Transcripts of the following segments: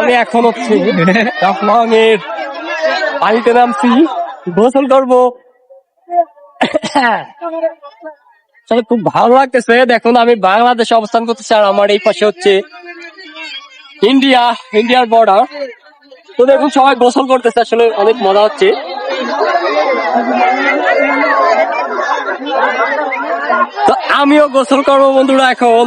আমি এখন হচ্ছে জাফলং এর পানিতে নামছি। গোসল করব। খুব ভালো লাগতেছে। দেখুন আমি বাংলাদেশে অবস্থান করতেছি আর আমার এই পাশে হচ্ছে ইন্ডিয়া ইন্ডিয়ার বর্ডার তো দেখুন সবাই গোসল করতেছে। আসলে অনেক মজা হচ্ছে। তো আমিও গোসল করব বন্ধুরা এখন।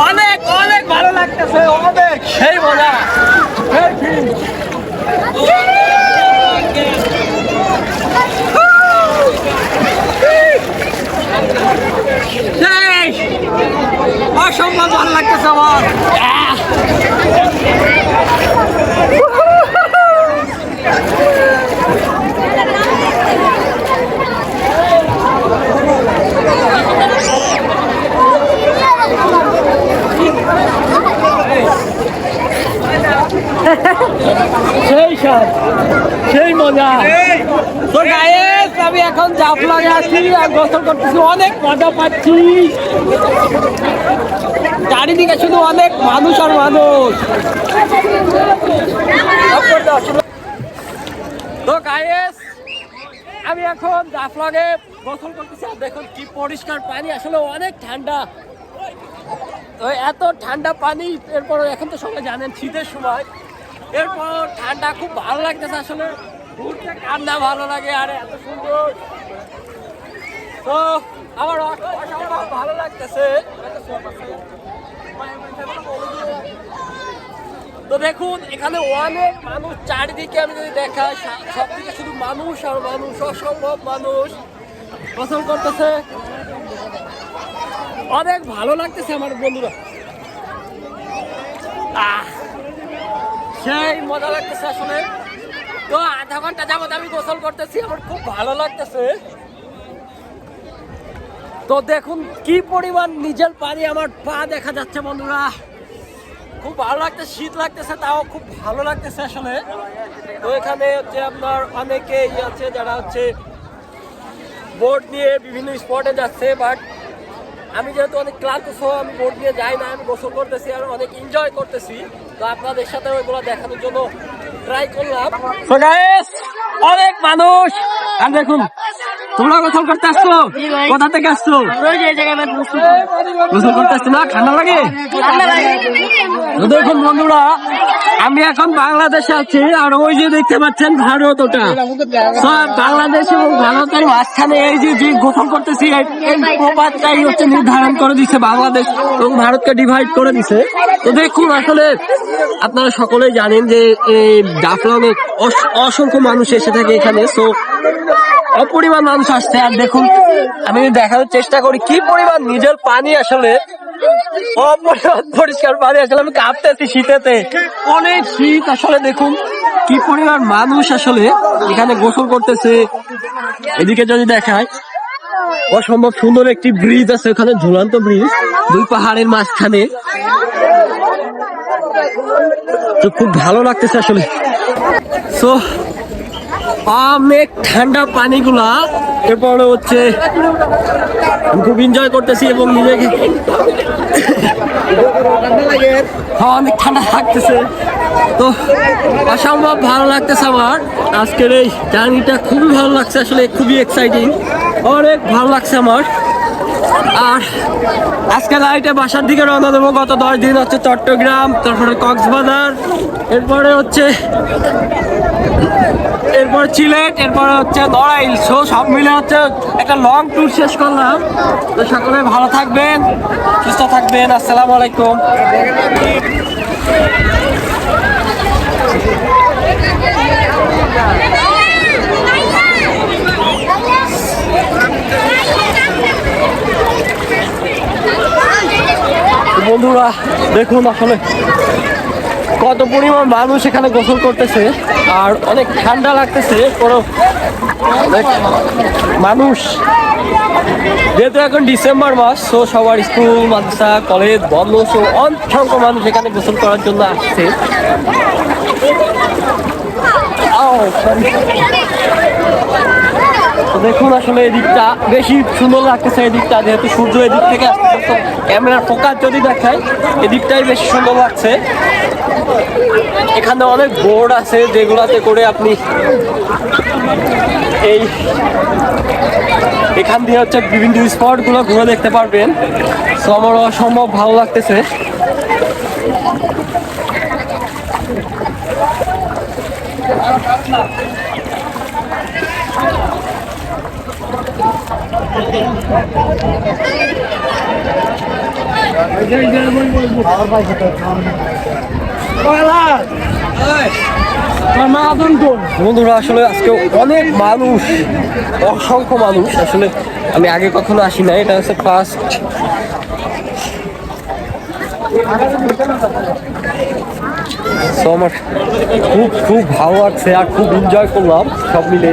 অনেক অনেক ভালো লাগতেছে অনেক সেই মজা সেই feel। সেই অসম্ভব ভালো লাগতেছে আমার আহ! সেই স্বাদ সেই মজা। তো গায়েস আমি এখন জাফলঙে আছি আর গোসল করতেছি অনেক মজা পাচ্ছি। চারিদিকে শুধু অনেক মানুষ আর মানুষ। তো গায়েস আমি এখন জাফলঙে গোসল করতেছি আর দেখুন কি পরিষ্কার পানি আসলে অনেক ঠান্ডা। তো এত ঠান্ডা পানি এরপর এখন তো সবাই জানেন শীতের সময়। এরপর ঠান্ডা খুব ভালো লাগতেছে আসলে। ঘুরতে ঠান্ডা ভালো লাগে, আর এত সুন্দর। তো, আমার ভালো লাগতেছে। তো দেখুন, এখানে অনেক মানুষ চারিদিকে আমি যদি দেখাই, সা- সবদিকে শুধু মানুষ আর মানুষ, অসম্ভব মানুষ। পছন্দ করতেছে। অনেক ভালো লাগতেছে আমার বন্ধুরা। আহ! সেই মজা লাগতেছে আসলে। তো আধা ঘণ্টা যাবত আমি গোসল করতেছি, আমার খুব ভালো লাগতেছে। তো দেখুন কি পরিমাণ নিজের পানি আমার পা দেখা যাচ্ছে বন্ধুরা। খুব ভালো লাগতেছে, শীত লাগতেছে, তাও খুব ভালো লাগতেছে আসলে। তো এখানে হচ্ছে আপনার অনেকেই আছে যারা হচ্ছে বোট নিয়ে বিভিন্ন স্পটে যাচ্ছে বাট আমি যেহেতু অনেক ক্লান্ত সো আমি বোট নিয়ে যাই না আমি গোসল করতেছি আর অনেক এনজয় করতেছি। তো আপনাদের সাথে ওইগুলো দেখানোর জন্য ট্রাই করলাম। অনেক মানুষ আর দেখুন তোমরা গোসল করতে আসছো? কোথা থেকে আসছো? গোসল করতে আসছো না? ঠান্ডা লাগে? দেখুন বন্ধুরা আমি এখন বাংলাদেশে আছি, আর ওই যে দেখতে পাচ্ছেন ভারত ওটা সব বাংলাদেশ এবং ভারতের মাঝখানে এই যে যে গোসল করতেছি, এই এই হচ্ছে নির্ধারণ করে দিছে বাংলাদেশ এবং ভারতকে ডিভাইড করে দিছে। তো দেখুন আসলে আপনারা সকলেই জানেন যে এই অস- অসংখ্য মানুষ এসে থাকে এখানে। তো অপরিমাণ মানুষ আসছে। আর দেখুন, আমি দেখানোর চেষ্টা করি কি পরিমাণ নিজের পানি আসলে পরিষ্কার পানি আসলে আমি কাঁপতেছি শীতেতে। অনেক শীত আসলে দেখুন, কি পরিমাণ মানুষ আসলে এখানে গোসল করতেছে। এদিকে যদি দেখায়, অসম্ভব সুন্দর একটি ব্রিজ আছে, ওখানে ঝুলন্ত ব্রিজ, দুই পাহাড়ের মাঝখানে। তো খুব ভালো লাগতেছে আসলে। তো অনেক ঠান্ডা পানিগুলা এরপরে হচ্ছে খুব এনজয় করতেছি এবং নিজেকে হ্যাঁ, অনেক ঠান্ডা থাকতেছে তো অসম্ভব ভালো লাগতেছে আমার। আজকের এই জার্নিটা খুবই ভালো লাগছে আসলে খুবই এক্সাইটিং অনেক ভালো লাগছে আমার। আর আজকে রাইটে বাসার দিকে রওনা দেবো। গত দশ দিন হচ্ছে চট্টগ্রাম, তারপরে কক্সবাজার, এরপরে হচ্ছে এরপর চিলেট এরপর হচ্ছে দড়াইল সো সব মিলে হচ্ছে একটা লং ট্যুর শেষ করলাম। তো সকলে ভালো থাকবেন, সুস্থ থাকবেন। আসসালামু আলাইকুম। বন্ধুরা, দেখুন আসলে কত পরিমাণ মানুষ এখানে গোসল করতেছে আর অনেক ঠান্ডা লাগতেছে কোনো মানুষ। যেহেতু এখন ডিসেম্বর মাস, তো সবার স্কুল, মাদ্রাসা, কলেজ বন্ধ, তো অসংখ্য মানুষ এখানে গোসল করার জন্য আসছে। দেখুন আসলে এই দিকটা বেশি সুন্দর লাগতেছে, এই দিকটা যেহেতু সূর্য এই দিক থেকে আসতেছে ক্যামেরার ফোকাস যদি দেখায় এই দিকটাই বেশি সুন্দর লাগছে। এখানে অনেক বোর্ড আছে যেগুলাতে করে আপনি এই এখান দিয়ে হচ্ছে বিভিন্ন স্পটগুলো ঘুরে দেখতে পারবেন। তো আমার অসম্ভব ভালো লাগতেছে। বন্ধুরা, আসলে আজকে অনেক মানুষ, অসংখ্য মানুষ, আসলে আমি আগে কখনো আসি না এটা হচ্ছে ফার্স্ট আমার খুব খুব ভালো লাগছে আর খুব এনজয় করলাম, সব মিলে।